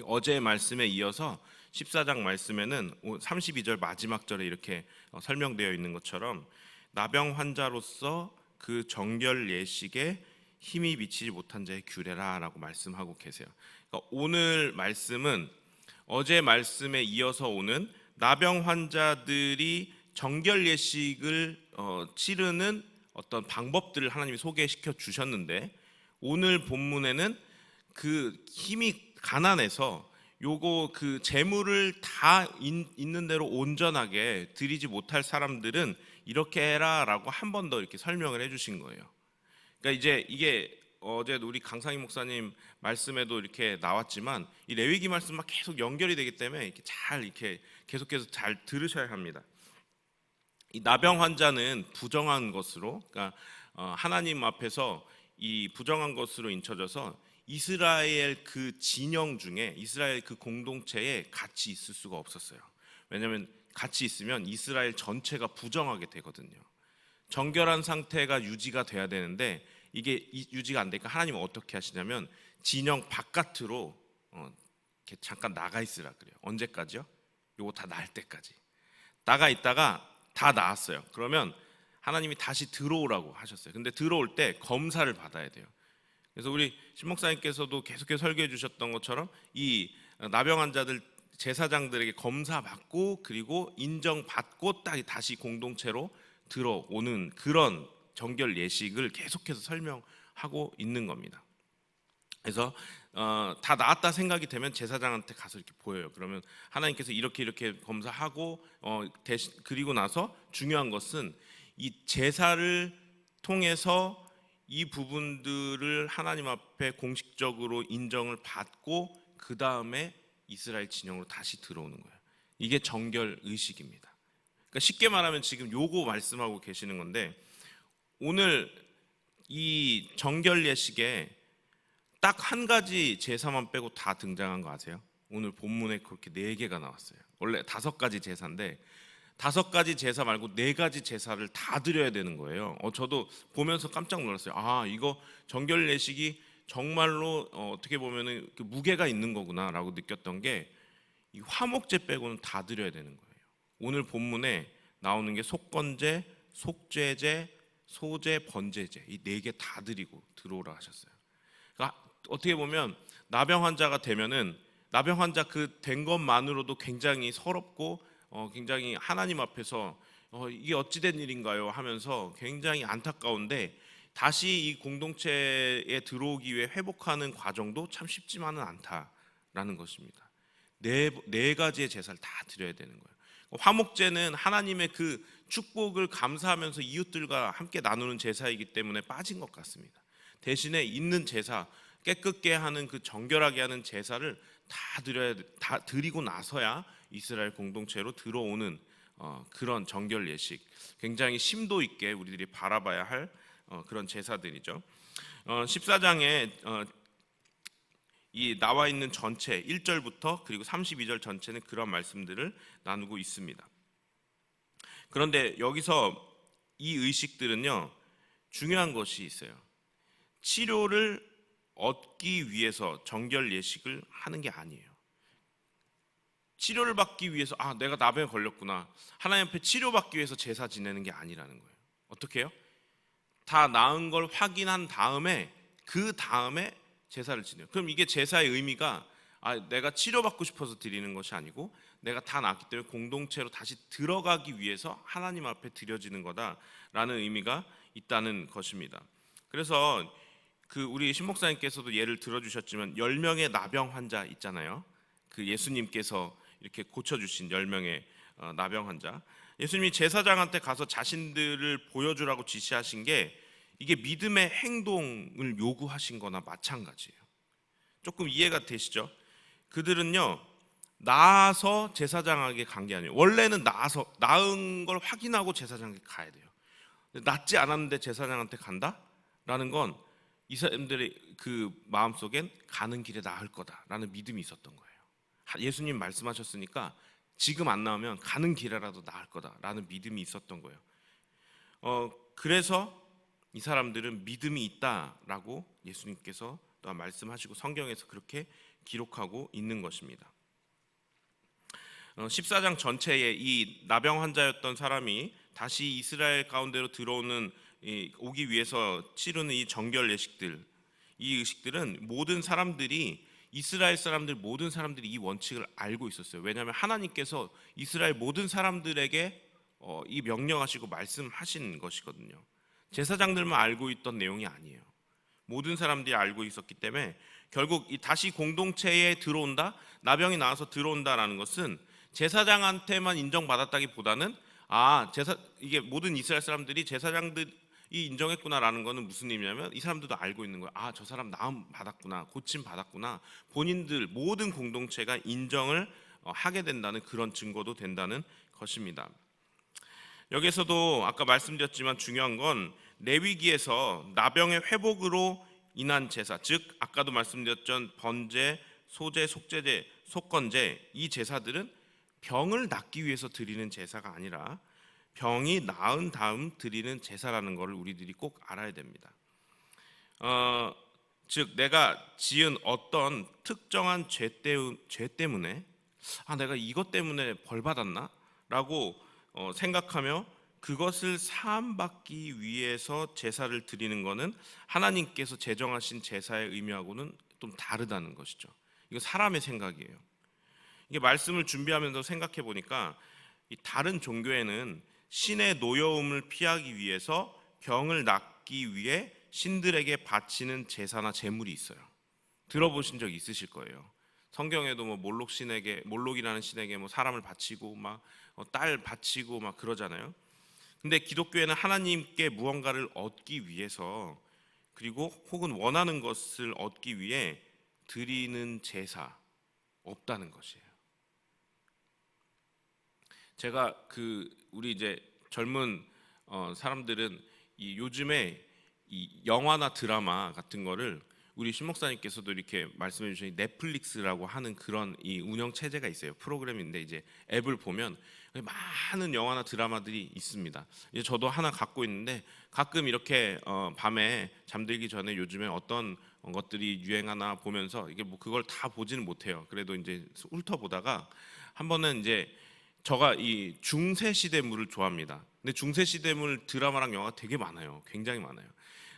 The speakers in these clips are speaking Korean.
어제의 말씀에 이어서 14장 말씀에는 32절 마지막 절에 이렇게 어, 설명되어 있는 것처럼 나병 환자로서 그 정결 예식에 힘이 미치지 못한 자의 규례라라고 말씀하고 계세요. 그러니까 오늘 말씀은 어제 말씀에 이어서 오는 나병 환자들이 정결 예식을 어, 치르는 어떤 방법들을 하나님이 소개시켜 주셨는데 오늘 본문에는 그 힘이 가난해서 요거 그 재물을 다 인- 있는 대로 온전하게 드리지 못할 사람들은 이렇게 해라라고 한 번 더 이렇게 설명을 해주신 거예요. 그러니까 이제 이게 어제 우리 강상희 목사님 말씀에도 이렇게 나왔지만 이 레위기 말씀과 계속 연결이 되기 때문에 이렇게 잘 이렇게 계속해서 잘 들으셔야 합니다. 이 나병 환자는 부정한 것으로 그러니까 어, 하나님 앞에서 이 부정한 것으로 인쳐져서 이스라엘 그 진영 중에 이스라엘 그 공동체에 같이 있을 수가 없었어요. 왜냐하면 같이 있으면 이스라엘 전체가 부정하게 되거든요. 정결한 상태가 유지가 돼야 되는데 이게 이- 유지가 안 되니까 하나님은 어떻게 하시냐면 진영 바깥으로 어, 잠깐 나가 있으라 그래요. 언제까지요? 요거 다 나을 때까지. 나가 있다가 다 나았어요. 그러면 하나님이 다시 들어오라고 하셨어요. 근데 들어올 때 검사를 받아야 돼요. 그래서 우리 신목사님께서도 계속해서 설교해 주셨던 것처럼 이 나병 환자들 제사장들에게 검사 받고 그리고 인정 받고 딱 다시 공동체로 들어오는 그런 정결 예식을 계속해서 설명하고 있는 겁니다. 그래서 어, 다 나았다 생각이 되면 제사장한테 가서 이렇게 보여요. 그러면 하나님께서 이렇게 이렇게 검사하고 어, 대신 그리고 나서 중요한 것은 이 제사를 통해서 이 부분들을 하나님 앞에 공식적으로 인정을 받고 그 다음에 이스라엘 진영으로 다시 들어오는 거예요. 이게 정결 의식입니다. 그러니까 쉽게 말하면 지금 요거 말씀하고 계시는 건데 오늘 이 정결 예식에 딱 한 가지 제사만 빼고 다 등장한 거 아세요? 오늘 본문에 그렇게 네 개가 나왔어요. 원래 다섯 가지 제사인데 다섯 가지 제사 말고 네 가지 제사를 다 드려야 되는 거예요. 어, 저도 보면서 깜짝 놀랐어요. 아 이거 정결 예식이 정말로 어, 떻게 보면은 그 무게가 있는 거구나라고 느꼈던 게 이 화목제 빼고는 다 드려야 되는 거예요. 오늘 본문에 나오는 게 속건제, 속죄제, 소제, 번제제 이 네 개 다 드리고 들어오라 하셨어요. 그러니까 어떻게 보면 나병 환자가 되면은 나병 환자 그 된 것만으로도 굉장히 서럽고 어, 굉장히 하나님 앞에서 어, 이게 어찌된 일인가요 하면서 굉장히 안타까운데 다시 이 공동체에 들어오기 위해 회복하는 과정도 참 쉽지만은 않다라는 것입니다. 네, 네 가지의 제사를 다 드려야 되는 거예요. 화목제는 하나님의 그 축복을 감사하면서 이웃들과 함께 나누는 제사이기 때문에 빠진 것 같습니다. 대신에 있는 제사, 깨끗게 하는 그 정결하게 하는 제사를 다 드려야 다 드리고 나서야 이스라엘 공동체로 들어오는 어, 그런 정결 예식, 굉장히 심도 있게 우리들이 바라봐야 할 어, 그런 제사들이죠. 어, 14장에 어, 이 나와 있는 전체 1절부터 그리고 32절 전체는 그런 말씀들을 나누고 있습니다. 그런데 여기서 이 의식들은요 중요한 것이 있어요. 치료를 얻기 위해서 정결 예식을 하는 게 아니에요. 치료를 받기 위해서 아 내가 나병에 걸렸구나 하나님 앞에 치료받기 위해서 제사 지내는 게 아니라는 거예요. 어떻게 해요? 다 나은 걸 확인한 다음에 그 다음에 제사를 지내요. 그럼 이게 제사의 의미가 아, 내가 치료받고 싶어서 드리는 것이 아니고 내가 다 나았기 때문에 공동체로 다시 들어가기 위해서 하나님 앞에 드려지는 거다라는 의미가 있다는 것입니다. 그래서 그 우리 신목사님께서도 예를 들어주셨지만 10명의 나병 환자 있잖아요. 그 예수님께서 이렇게 고쳐주신 10명의 어, 나병 환자. 예수님이 제사장한테 가서 자신들을 보여주라고 지시하신 게 이게 믿음의 행동을 요구하신 거나 마찬가지예요. 조금 이해가 되시죠? 그들은요, 나아서 제사장에게 간 게 아니에요. 원래는 나아서, 나은 걸 확인하고 제사장에게 가야 돼요. 낫지 않았는데 제사장한테 간다? 라는 건 이 사람들의 그 마음속엔 가는 길에 나을 거다라는 믿음이 있었던 거예요. 하- 예수님 말씀하셨으니까 지금 안 나오면 가는 길에라도 나을 거다라는 믿음이 있었던 거예요. 어, 그래서 이 사람들은 믿음이 있다라고 예수님께서 또한 말씀하시고 성경에서 그렇게 기록하고 있는 것입니다. 어, 14장 전체에 이 나병 환자였던 사람이 다시 이스라엘 가운데로 들어오는 이, 오기 위해서 치르는 이 정결 예식들 이 의식들은 모든 사람들이 이스라엘 사람들 모든 사람들이 이 원칙을 알고 있었어요. 왜냐하면 하나님께서 이스라엘 모든 사람들에게 어, 이 명령하시고 말씀하신 것이거든요. 제사장들만 알고 있던 내용이 아니에요. 모든 사람들이 알고 있었기 때문에 결국 이 다시 공동체에 들어온다, 나병이 나와서 들어온다라는 것은 제사장한테만 인정받았다기보다는 아 제사 이게 모든 이스라엘 사람들이 제사장들 이 인정했구나라는 거는 무슨 의미냐면 이 사람들도 알고 있는 거야. 아 저 사람 나음 받았구나, 고침 받았구나. 본인들 모든 공동체가 인정을 어, 하게 된다는 그런 증거도 된다는 것입니다. 여기서도 아까 말씀드렸지만 중요한 건 레위기에서 나병의 회복으로 인한 제사, 즉 아까도 말씀드렸던 번제, 소제, 속제제, 속건제 이 제사들은 병을 낫기 위해서 드리는 제사가 아니라 병이 나은 다음 드리는 제사라는 것을 우리들이 꼭 알아야 됩니다. 어, 즉 내가 지은 어떤 특정한 죄, 때, 죄 때문 에 아 내가 이것 때문에 벌 받았나라고 어, 생각하며 그것을 사함 받기 위해서 제사를 드리는 것은 하나님께서 제정하신 제사의 의미하고는 좀 다르다는 것이죠. 이거 사람의 생각이에요. 이게 말씀을 준비하면서 생각해 보니까 이 다른 종교에는 신의 노여움을 피하기 위해서 병을 낫기 위해 신들에게 바치는 제사나 제물이 있어요. 들어보신 적 있으실 거예요. 성경에도 뭐 몰록 신에게 몰록이라는 신에게 뭐 사람을 바치고 막 딸 바치고 막 그러잖아요. 근데 기독교에는 하나님께 무언가를 얻기 위해서 그리고 혹은 원하는 것을 얻기 위해 드리는 제사 없다는 것이에요. 제가 그 우리 이제 젊은 어 사람들은 이 요즘에 이 영화나 드라마 같은 거를 우리 신 목사님께서도 이렇게 말씀해 주신 넷플릭스라고 하는 그런 이 운영 체제가 있어요. 프로그램인데 이제 앱을 보면 많은 영화나 드라마들이 있습니다. 이제 저도 하나 갖고 있는데 가끔 이렇게 어 밤에 잠들기 전에 요즘에 어떤 것들이 유행하나 보면서 이게 뭐 그걸 다 보지는 못해요. 그래도 이제 훑어 보다가 한 번은 이제 저가 이 중세 시대물을 좋아합니다. 근데 중세 시대물 드라마랑 영화 되게 많아요. 굉장히 많아요.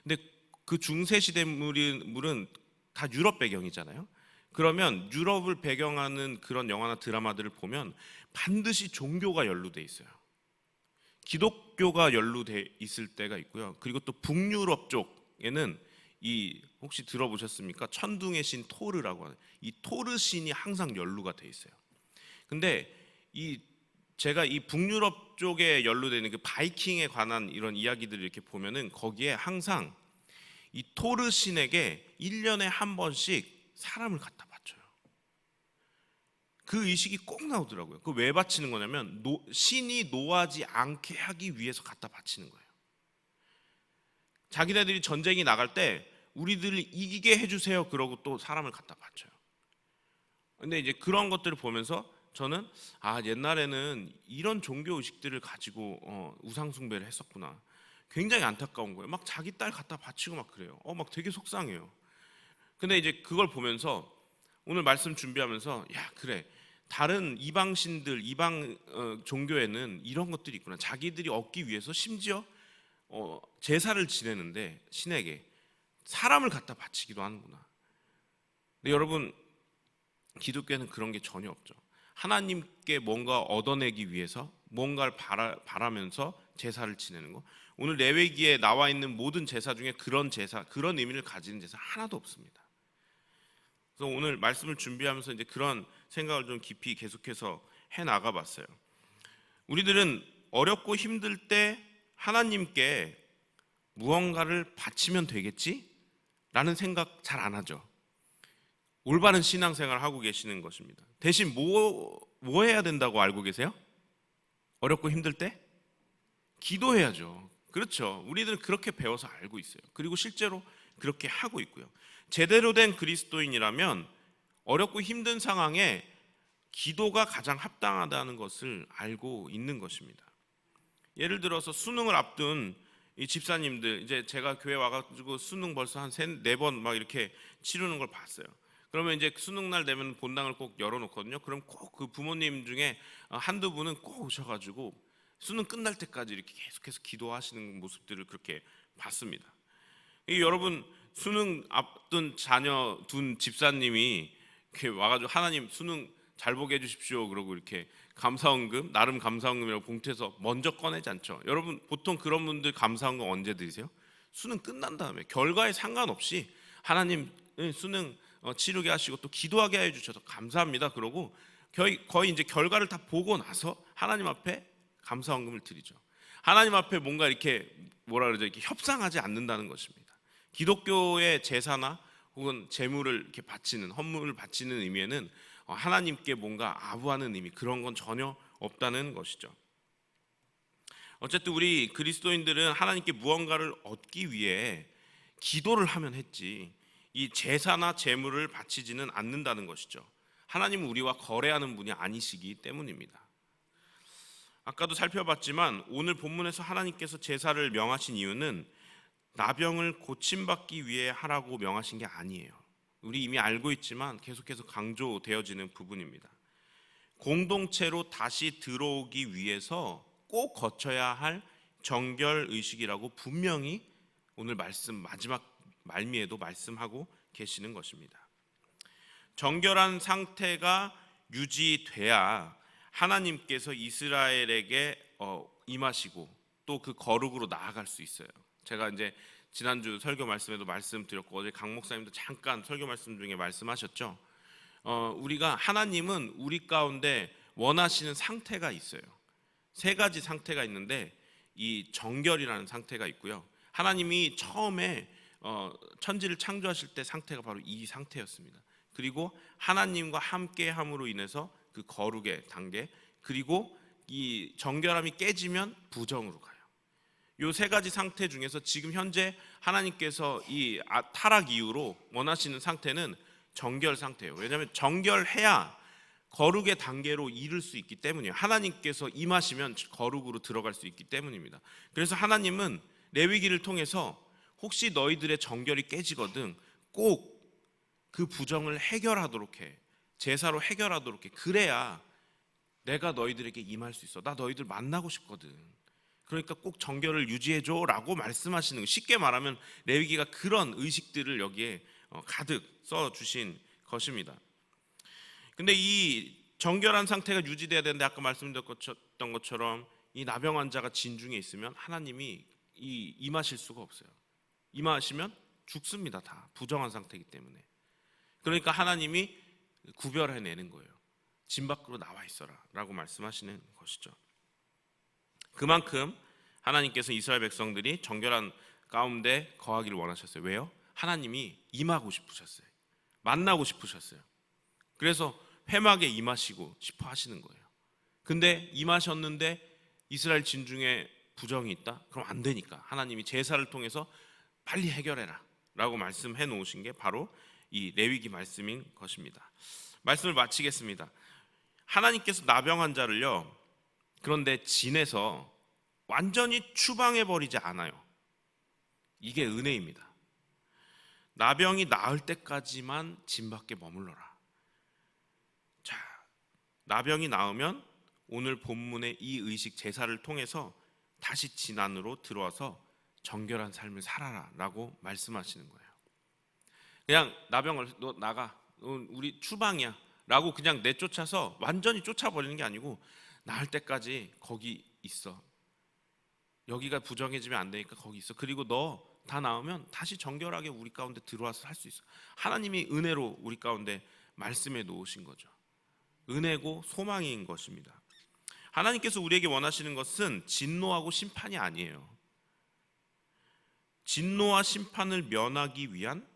근데 그 중세 시대물은 다 유럽 배경이잖아요. 그러면 유럽을 배경하는 그런 영화나 드라마들을 보면 반드시 종교가 연루돼 있어요. 기독교가 연루돼 있을 때가 있고요. 그리고 또 북유럽 쪽에는 이 혹시 들어보셨습니까? 천둥의 신 토르라고 하는 이 토르 신이 항상 연루가 돼 있어요. 근데 이 제가 이 북유럽 쪽에 연루되는 그 바이킹에 관한 이런 이야기들을 이렇게 보면은 거기에 항상 이 토르 신에게 1년에 한 번씩 사람을 갖다 바쳐요. 그 의식이 꼭 나오더라고요. 그 왜 바치는 거냐면 노, 신이 노하지 않게 하기 위해서 갖다 바치는 거예요. 자기네들이 전쟁이 나갈 때 우리들을 이기게 해주세요. 그러고 또 사람을 갖다 바쳐요. 근데 이제 그런 것들을 보면서 저는 아 옛날에는 이런 종교 의식들을 가지고 어, 우상 숭배를 했었구나. 굉장히 안타까운 거예요. 막 자기 딸 갖다 바치고 막 그래요. 어 막 되게 속상해요. 근데 이제 그걸 보면서 오늘 말씀 준비하면서 야 그래 다른 이방신들 이방 어, 종교에는 이런 것들이 있구나. 자기들이 얻기 위해서 심지어 어, 제사를 지내는데 신에게 사람을 갖다 바치기도 하는구나. 근데 여러분 기독교에는 그런 게 전혀 없죠. 하나님께 뭔가 얻어내기 위해서 뭔가를 바라, 바라 면서 제사를 지내는 거. 오늘 레위기에 나와 있는 모든 제사 중에 그런 제사, 그런 의미를 가지는 제사 하나도 없습니다. 그래서 오늘 말씀을 준비하면서 이제 그런 생각을 좀 깊이 계속해서 해 나가 봤어요. 우리들은 어렵고 힘들 때 하나님께 무언가를 바치면 되겠지? 라는 생각 잘 안 하죠. 올바른 신앙생활을 하고 계시는 것입니다. 대신 뭐, 뭐 해야 된다고 알고 계세요? 어렵고 힘들 때? 기도해야죠. 그렇죠. 우리들은 그렇게 배워서 알고 있어요. 그리고 실제로 그렇게 하고 있고요. 제대로 된 그리스도인이라면 어렵고 힘든 상황에 기도가 가장 합당하다는 것을 알고 있는 것입니다. 예를 들어서 수능을 앞둔 이 집사님들 이제 제가 교회 와가지고 수능 벌써 한 세 네 번 막 이렇게 치르는 걸 봤어요. 그러면 이제 수능 날 되면 본당을 꼭 열어놓거든요. 그럼 꼭 그 부모님 중에 한두 분은 꼭 오셔가지고 수능 끝날 때까지 이렇게 계속해서 기도하시는 모습들을 그렇게 봤습니다. 이 여러분 수능 앞둔 자녀 둔 집사님이 이렇게 와가지고 하나님 수능 잘 보게 해주십시오. 그러고 이렇게 감사원금 나름 감사원금이라고 봉투에서 먼저 꺼내지 않죠. 여러분 보통 그런 분들 감사원금 언제 드리세요? 수능 끝난 다음에 결과에 상관없이 하나님 예, 수능 어, 치르게 하시고 또 기도하게 해 주셔서 감사합니다. 그러고 거의, 거의 이제 결과를 다 보고 나서 하나님 앞에 감사원금을 드리죠. 하나님 앞에 뭔가 이렇게 뭐라 그러죠? 이렇게 협상하지 않는다는 것입니다. 기독교의 제사나 혹은 재물을 이렇게 바치는 헌물을 바치는 의미에는 어, 하나님께 뭔가 아부하는 의미 그런 건 전혀 없다는 것이죠. 어쨌든 우리 그리스도인들은 하나님께 무언가를 얻기 위해 기도를 하면 했지 이 제사나 재물을 바치지는 않는다는 것이죠. 하나님은 우리와 거래하는 분이 아니시기 때문입니다. 아까도 살펴봤지만 오늘 본문에서 하나님께서 제사를 명하신 이유는 나병을 고침받기 위해 하라고 명하신 게 아니에요. 우리 이미 알고 있지만 계속해서 강조되어지는 부분입니다. 공동체로 다시 들어오기 위해서 꼭 거쳐야 할 정결 의식이라고 분명히 오늘 말씀 마지막 말미에도 말씀하고 계시는 것입니다. 정결한 상태가 유지돼야 하나님께서 이스라엘에게 어, 임하시고 또 그 거룩으로 나아갈 수 있어요. 제가 이제 지난주 설교 말씀에도 말씀드렸고 어제 강 목사님도 잠깐 설교 말씀 중에 말씀하셨죠. 어, 우리가 하나님은 우리 가운데 원하시는 상태가 있어요. 세 가지 상태가 있는데 이 정결이라는 상태가 있고요. 하나님이 처음에 어, 천지를 창조하실 때 상태가 바로 이 상태였습니다. 그리고 하나님과 함께함으로 인해서 그 거룩의 단계 그리고 이 정결함이 깨지면 부정으로 가요. 요 세 가지 상태 중에서 지금 현재 하나님께서 이 아, 타락 이후로 원하시는 상태는 정결 상태예요. 왜냐하면 정결해야 거룩의 단계로 이를 수 있기 때문이에요. 하나님께서 임하시면 거룩으로 들어갈 수 있기 때문입니다. 그래서 하나님은 레위기를 통해서 혹시 너희들의 정결이 깨지거든 꼭 그 부정을 해결하도록 해. 제사로 해결하도록 해. 그래야 내가 너희들에게 임할 수 있어. 나 너희들 만나고 싶거든. 그러니까 꼭 정결을 유지해줘라고 말씀하시는 거. 쉽게 말하면 레위기가 그런 의식들을 여기에 어, 가득 써 주신 것입니다. 근데 이 정결한 상태가 유지돼야 되는데 아까 말씀드렸던 것처럼 이 나병 환자가 진중에 있으면 하나님이 이 임하실 수가 없어요. 임하시면 죽습니다. 다 부정한 상태이기 때문에. 그러니까 하나님이 구별해내는 거예요. 진 밖으로 나와 있어라 라고 말씀하시는 것이죠. 그만큼 하나님께서 이스라엘 백성들이 정결한 가운데 거하기를 원하셨어요. 왜요? 하나님이 임하고 싶으셨어요. 만나고 싶으셨어요. 그래서 회막에 임하시고 싶어 하시는 거예요. 근데 임하셨는데 이스라엘 진중에 부정이 있다? 그럼 안 되니까 하나님이 제사를 통해서 빨리 해결해라 라고 말씀해 놓으신 게 바로 이 레위기 말씀인 것입니다. 말씀을 마치겠습니다. 하나님께서 나병 환자를요. 그런데 진에서 완전히 추방해 버리지 않아요. 이게 은혜입니다. 나병이 나을 때까지만 진 밖에 머물러라. 자, 나병이 나으면 오늘 본문의 이 의식 제사를 통해서 다시 진 안으로 들어와서 정결한 삶을 살아라라고 말씀하시는 거예요. 그냥 나병을 너 나가 우리 추방이야라고 그냥 내쫓아서 완전히 쫓아버리는 게 아니고 나을 때까지 거기 있어. 여기가 부정해지면 안 되니까 거기 있어. 그리고 너 다 나오면 다시 정결하게 우리 가운데 들어와서 할 수 있어. 하나님이 은혜로 우리 가운데 말씀해 놓으신 거죠. 은혜고 소망인 것입니다. 하나님께서 우리에게 원하시는 것은 진노하고 심판이 아니에요. 진노와 심판을 면하기 위한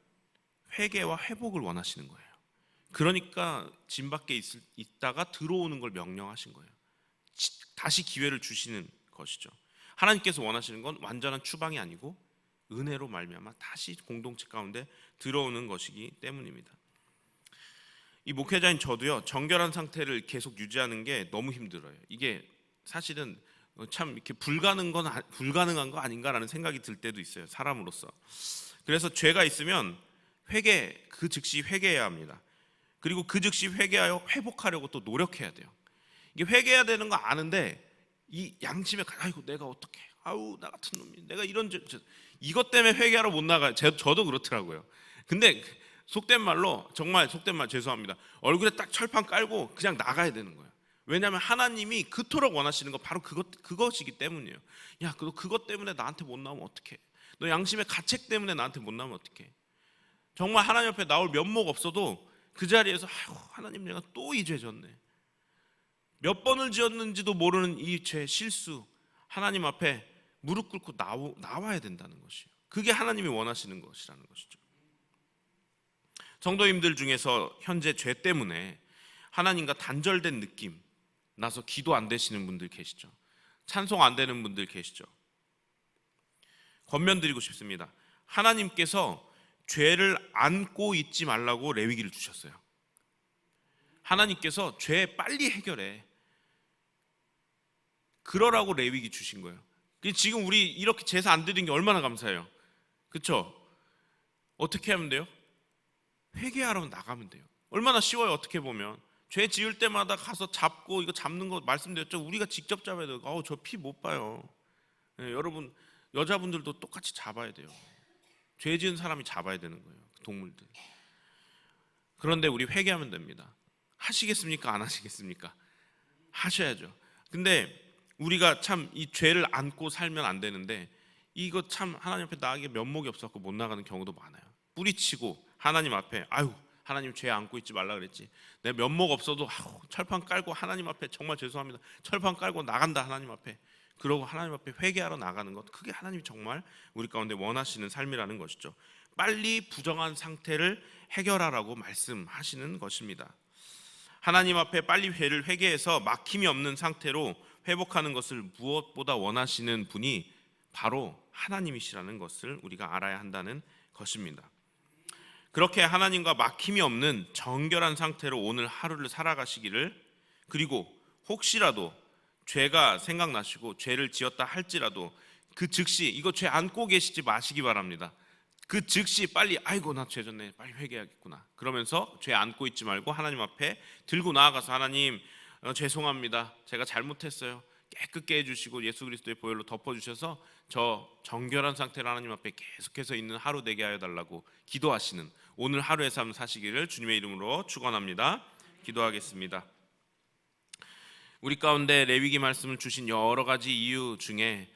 회개와 회복을 원하시는 거예요. 그러니까 진 밖에 있, 있다가 들어오는 걸 명령하신 거예요. 다시 기회를 주시는 것이죠. 하나님께서 원하시는 건 완전한 추방이 아니고 은혜로 말미암아 다시 공동체 가운데 들어오는 것이기 때문입니다. 이 목회자인 저도요 정결한 상태를 계속 유지하는 게 너무 힘들어요. 이게 사실은 어, 참 이렇게 불가능 건 아- 불가능한 거 아닌가라는 생각이 들 때도 있어요. 사람으로서. 그래서 죄가 있으면 회개 그 즉시 회개해야 합니다. 그리고 그 즉시 회개하여 회복하려고 또 노력해야 돼요. 이게 회개해야 되는 거 아는데 이 양심에 가- 아이고 내가 어떻게 아우 나 같은 놈이 내가 이런 저, 저, 이것 때문에 회개하러 못 나가요. 제, 저도 그렇더라고요. 근데 속된 말로 정말 속된 말 죄송합니다. 얼굴에 딱 철판 깔고 그냥 나가야 되는 거예요. 왜냐하면 하나님이 그토록 원하시는 거 바로 그것 그것이기 때문이에요. 야, 너 그것 때문에 나한테 못 나오면 어떡해? 너 양심의 가책 때문에 나한테 못 나오면 어떡해? 정말 하나님 앞에 나올 면목 없어도 그 자리에서 아이고 하나님 내가 또 이 죄 졌네. 몇 번을 지었는지도 모르는 이 죄 실수 하나님 앞에 무릎 꿇고 나오, 나와야 된다는 것이에요. 그게 하나님이 원하시는 것이라는 것이죠. 성도님들 중에서 현재 죄 때문에 하나님과 단절된 느낌 나서 기도 안 되시는 분들 계시죠. 찬송 안 되는 분들 계시죠. 권면드리고 싶습니다. 하나님께서 죄를 안고 있지 말라고 레위기를 주셨어요. 하나님께서 죄 빨리 해결해. 그러라고 레위기 주신 거예요. 그 지금 우리 이렇게 제사 안 드린 게 얼마나 감사해요. 그렇죠? 어떻게 하면 돼요? 회개하러 나가면 돼요. 얼마나 쉬워요. 어떻게 보면 죄 지을 때마다 가서 잡고 이거 잡는 거 말씀드렸죠. 우리가 직접 잡아야 돼요. 아우 저 피 못 봐요. 예, 여러분 여자분들도 똑같이 잡아야 돼요. 죄 지은 사람이 잡아야 되는 거예요. 그 동물들. 그런데 우리 회개하면 됩니다. 하시겠습니까? 안 하시겠습니까? 하셔야죠. 근데 우리가 참 이 죄를 안고 살면 안 되는데 이거 참 하나님 앞에 나가기 면목이 없어서 못 나가는 경우도 많아요. 뿌리치고 하나님 앞에 아유 하나님 죄 안고 있지 말라 그랬지. 내 면목 없어도 아우, 철판 깔고 하나님 앞에 정말 죄송합니다. 철판 깔고 나간다 하나님 앞에. 그러고 하나님 앞에 회개하러 나가는 것 그게 하나님이 정말 우리 가운데 원하시는 삶이라는 것이죠. 빨리 부정한 상태를 해결하라고 말씀하시는 것입니다. 하나님 앞에 빨리 회를 회개해서 막힘이 없는 상태로 회복하는 것을 무엇보다 원하시는 분이 바로 하나님이시라는 것을 우리가 알아야 한다는 것입니다. 그렇게 하나님과 막힘이 없는 정결한 상태로 오늘 하루를 살아가시기를 그리고 혹시라도 죄가 생각나시고 죄를 지었다 할지라도 그 즉시 이거 죄 안고 계시지 마시기 바랍니다. 그 즉시 빨리 아이고 나 죄 졌네. 빨리 회개하겠구나. 그러면서 죄 안고 있지 말고 하나님 앞에 들고 나아가서 하나님 어, 죄송합니다. 제가 잘못했어요 깨끗게 해주시고 예수 그리스도의 보혈로 덮어주셔서 저 정결한 상태로 하나님 앞에 계속해서 있는 하루 되게 하여 달라고 기도하시는 오늘 하루의 삶 사시기를 주님의 이름으로 축원합니다. 기도하겠습니다. 우리 가운데 레위기 말씀을 주신 여러 가지 이유 중에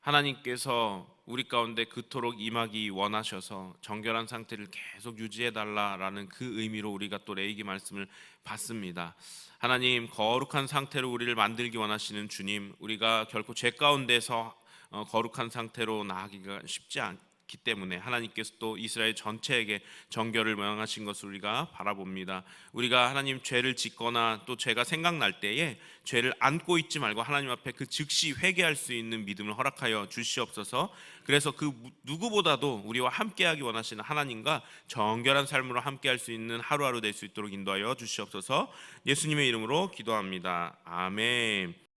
하나님께서 우리 가운데 그토록 임하기 원하셔서 정결한 상태를 계속 유지해 달라라는 그 의미로 우리가 또 레위기 말씀을 받습니다. 하나님 거룩한 상태로 우리를 만들기 원하시는 주님, 우리가 결코 죄 가운데서 어, 거룩한 상태로 나아가기가 쉽지 않 기 때문에 하나님께서 또 이스라엘 전체에게 정결을 명하신 것을 우리가 바라봅니다. 우리가 하나님 죄를 짓거나 또 죄가 생각날 때에 죄를 안고 있지 말고 하나님 앞에 그 즉시 회개할 수 있는 믿음을 허락하여 주시옵소서. 그래서 그 누구보다도 우리와 함께하기 원하시는 하나님과 정결한 삶으로 함께할 수 있는 하루하루 될 수 있도록 인도하여 주시옵소서. 예수님의 이름으로 기도합니다. 아멘.